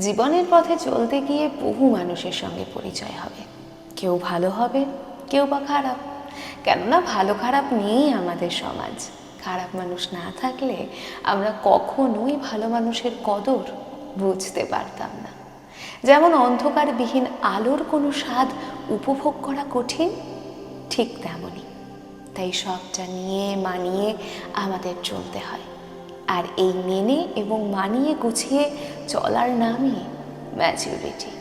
জীবনের পথে চলতে গিয়ে বহু মানুষের সঙ্গে পরিচয় হবে। কেউ ভালো হবে, কেউ বা খারাপ। কেননা ভালো খারাপ নিয়েই আমাদের সমাজ। খারাপ মানুষ না থাকলে আমরা কখনোই ভালো মানুষের কদর বুঝতে পারতাম না। যেমন অন্ধকারবিহীন আলোর কোনো স্বাদ উপভোগ করা কঠিন, ঠিক তেমনই। তাই সবটা নিয়ে মানিয়ে আমাদের চলতে হয়। আর এই মেনে এবং মানিয়ে গুছিয়ে চলার নামই ম্যাচিউরিটি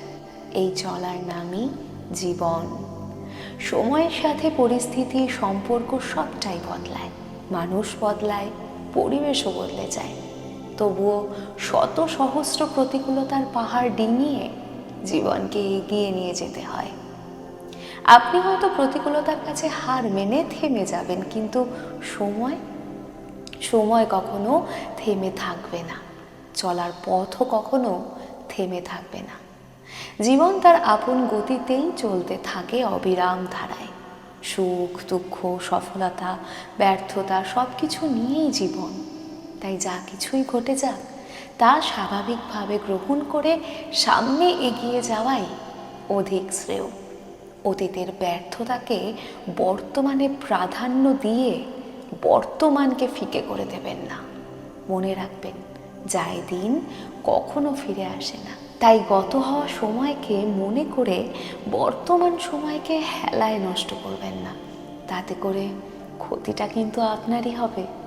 এই চলার নামই জীবন। সময়ের সাথে পরিস্থিতি, সম্পর্ক সবটাই বদলায়। মানুষ বদলায়, পরিবেশও বদলে যায়। তবুও শত সহস্র প্রতিকূলতার পাহাড় ডিঙিয়ে জীবনকে এগিয়ে নিয়ে যেতে হয়। আপনি হয়তো প্রতিকূলতার কাছে হার মেনে থেমে যাবেন, কিন্তু সময় সময় কখনো থেমে থাকবে না, চলার পথও কখনো থেমে থাকবে না। জীবন তার আপন গতিতেই চলতে থাকে অবিরাম ধারায়। সুখ, দুঃখ, সফলতা, ব্যর্থতা সব কিছু নিয়েই জীবন। তাই যা কিছুই ঘটে যাক, তা স্বাভাবিকভাবে গ্রহণ করে সামনে এগিয়ে যাওয়াই অধিক শ্রেয়। অতীতের ব্যর্থতাকে বর্তমানে প্রাধান্য দিয়ে বর্তমানকে ফিকে করে দেবেন না। মনে রাখবেন যায় দিন কখনো ফিরে আসে না। তাই গত হওয়া সময়কে মনে করে বর্তমান সময়কে হেলায় নষ্ট করবেন না। তাতে করে ক্ষতিটা কিন্তু আপনারই হবে।